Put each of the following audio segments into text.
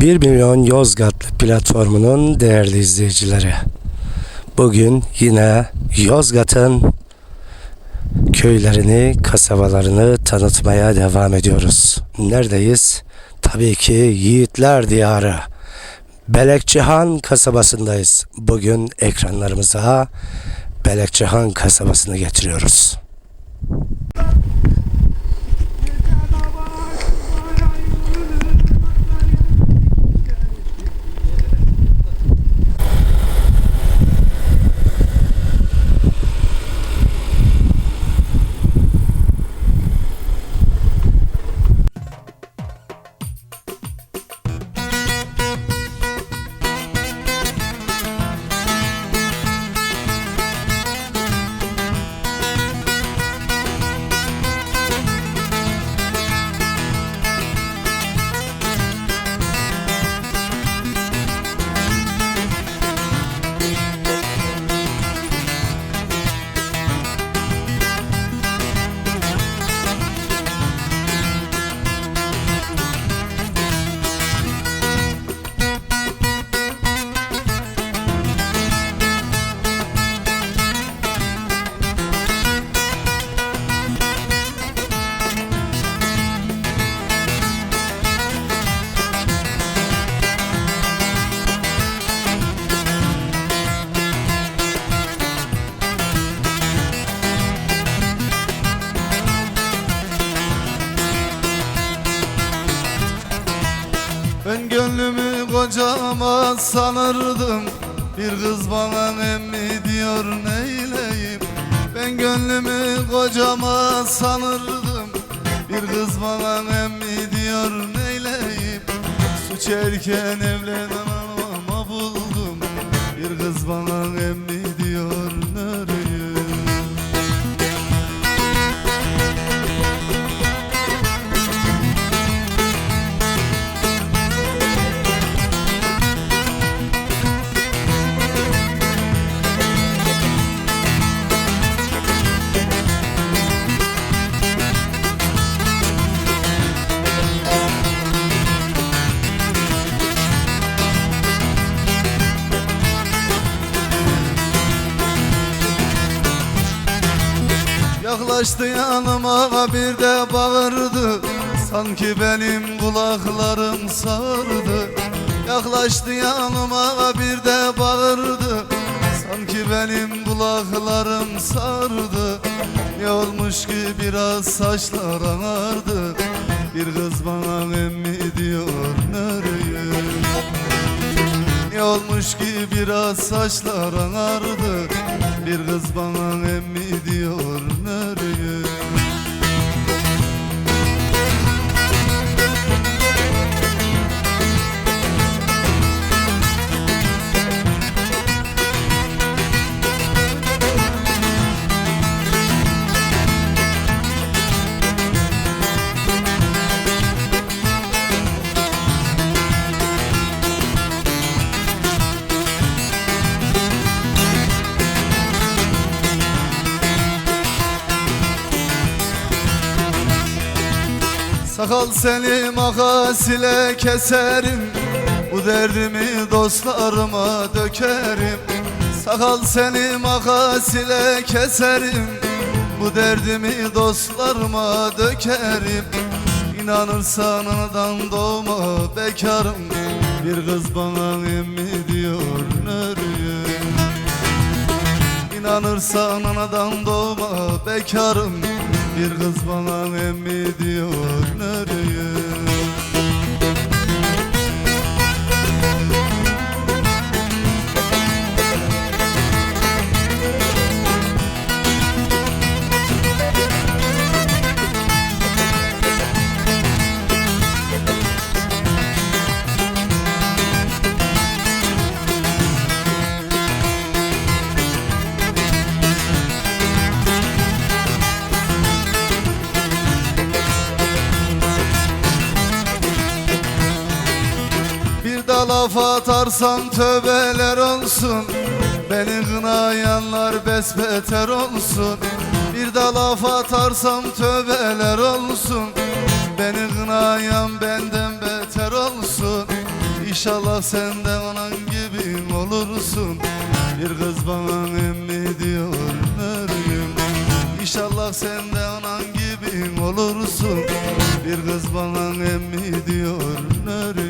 1 milyon Yozgatlı platformunun değerli izleyicileri. Bugün yine Yozgat'ın köylerini, kasabalarını tanıtmaya devam ediyoruz. Neredeyiz? Tabii ki Yiğitler Diyarı. Belekçihan kasabasındayız. Bugün ekranlarımıza Belekçihan kasabasını getiriyoruz. Kocama sanırdım. Bir kız bana emmi diyor neyleyim? Ben gönlümü kocama sanırdım. Bir kız bana emmi diyor neyleyim? Suç erken evlenen ama buldum. Bir kız bana emmi diyor Yaklaştı yanıma bir de bağırdı. Sanki benim kulaklarım sardı. Yaklaştı yanıma bir de bağırdı. Sanki benim kulaklarım sardı. Ne olmuş ki biraz saçlar ağardı. Bir kız bana emmi diyor ne olmuş ki biraz saçlar ağardı Bir kız bana emmi diyor nereye Sakal seni makas ile keserim. Bu derdimi dostlarıma dökerim. Sakal seni makas ile keserim. Bu derdimi dostlarıma dökerim. İnanırsan anadan doğma bekarım. Bir kız bana emmi diyor nereye İnanırsan anadan doğma bekarım Bir kız bana emmi diyor nereye laf atarsam tövbeler olsun Beni kınayanlar besbeter olsun. Bir de laf atarsam tövbeler olsun Beni kınayan benden beter olsun. İnşallah sen de anan gibi olursun. Bir kız bana emmi diyor Meryem İnşallah sen de anan gibi olursun. Bir kız bana emmi diyor Meryem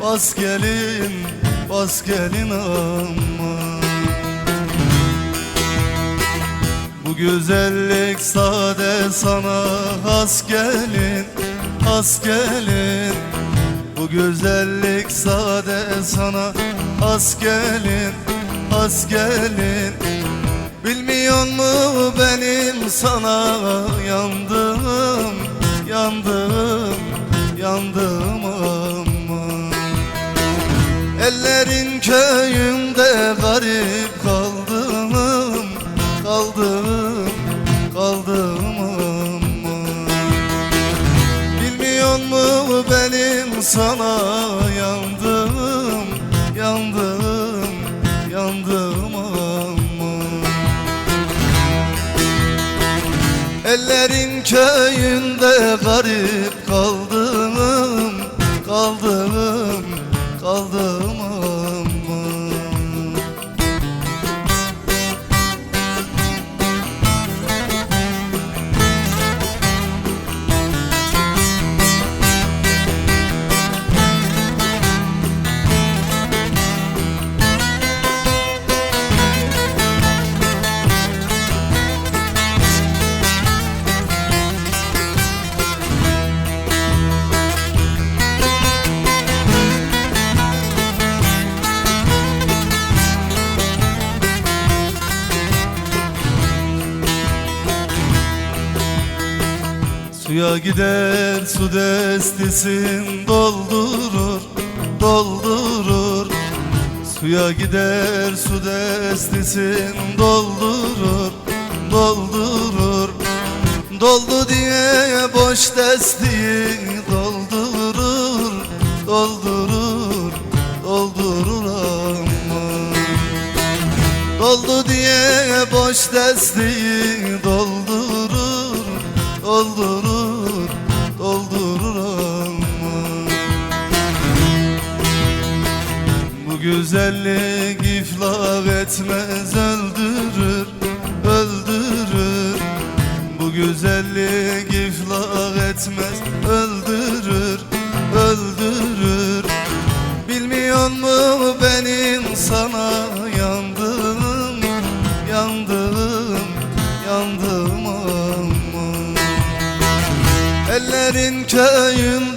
Bas gelin, bas gelin aman Bu güzellik sade sana has gelin, has gelin. Bu güzellik sade sana has gelin, has gelin. Bilmiyor mu benim sana Ellerin köyünde garip kaldım, Suya gider su destisin doldurur, doldurur. Suya gider su destisin doldurur, doldurur. Doldu diye boş destiyi doldurur, doldurur, doldurur aman Doldu diye boş destiyi doldurur, doldurur, Bu güzellik iflah etmez öldürür, öldürür. Bu güzellik iflah etmez öldürür, öldürür. Bilmiyor mu benim sana yandım, yandım, yandım aman Ellerin köyünde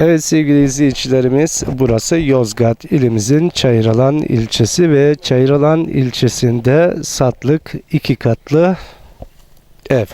Evet sevgili izleyicilerimiz burası Yozgat ilimizin Çayıralan ilçesi ve Çayıralan ilçesinde satlık iki katlı ev.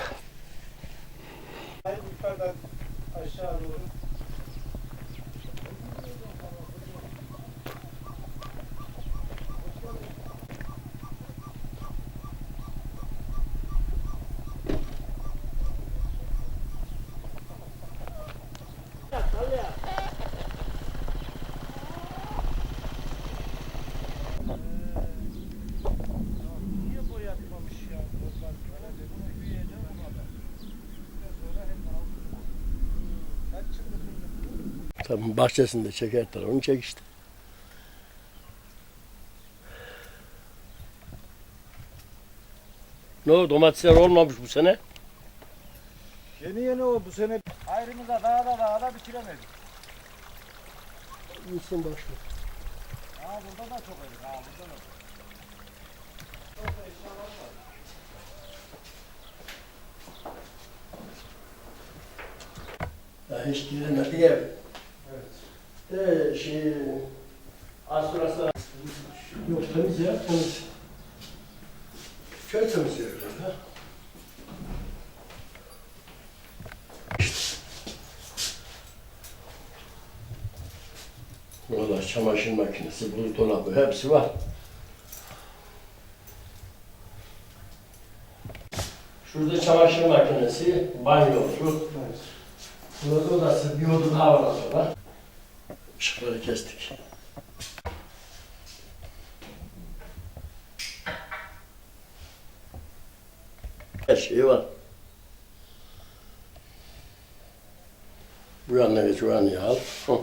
Tabii bahçesinde çeker tarafını çek işte. Ne oldu domatesler olmamış bu sene? Yeni yeni o bu sene ayrımıza daha da daha da bitiremedik. İyisin başla. Aa burada da çok edik. Aa burada da. Ya hiç girilmedi ev. Evet. De şey az sonrası yok temiz ya temiz. Köy temiz ha. Burada çamaşır makinesi, buzdolabı hepsi var. Şurada çamaşır makinesi, banyosu. Burada odası, bir oda daha var Işıkları kestik. Her şey var. Bu yanına geç, o yanına al. Hı.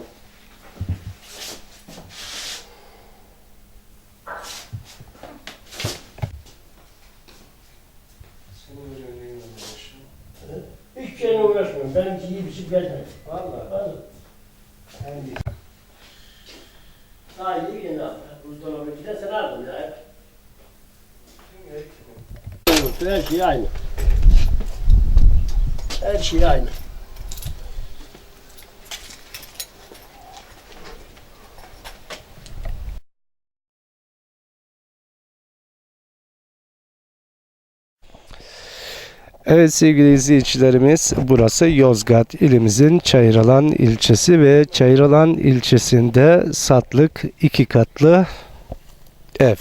Hiçbir şeyle uğraşmıyorum. Benimki iyi bir şey gelmedi. Vallahi. Vallahi. Daha iyi yine al. Buzdolabı bir de sen aldın ya. hep. Her şey aynı. Her şey aynı. Evet sevgili izleyicilerimiz burası Yozgat ilimizin Çayıralan ilçesi ve Çayıralan ilçesinde satlık iki katlı ev.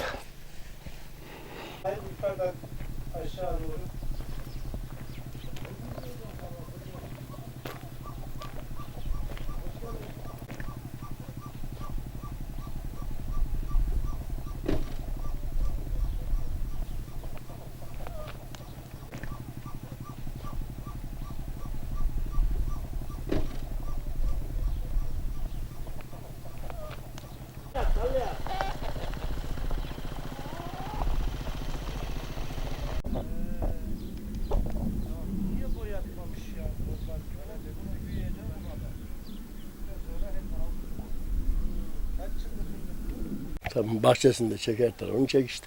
Tabii bahçesinde çeker tarafını çek işte.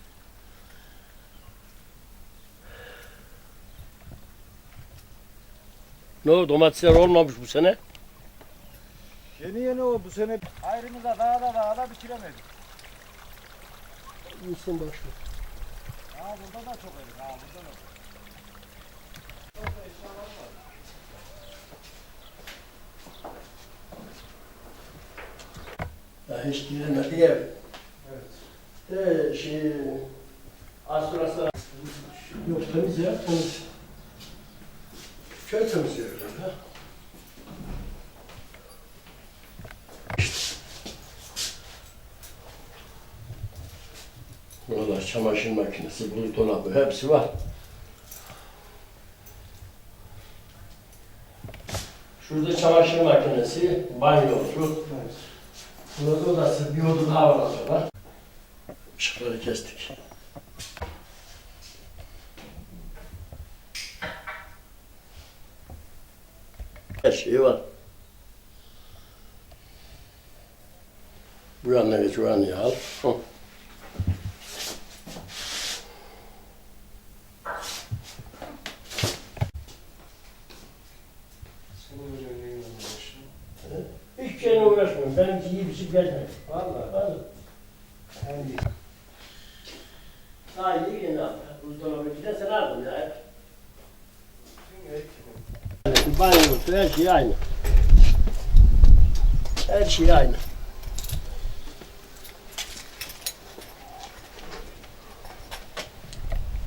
Ne oldu domatesler olmamış bu sene? Yeni yeni o bu sene ayrımıza daha da daha da bitiremedik. İyisin başla. Aa burada da çok edik. Aa burada da. Ya hiç girilmedi ev. De şey az sonrası yok temiz ya temiz. Köy temiz ha. Burada çamaşır makinesi, buzdolabı hepsi var. Şurada çamaşır makinesi, banyosu. Burada odası, bir oda daha var sonra. Işıkları kestik. Her şey var. Bu yanına geç, yanına al. Hı. Hiç iyi bir şey gelmedi. Vallahi. Vallahi. Daha iyi yine buzdolabı sen aldın ya. Banyo, her şey aynı. Her şey aynı.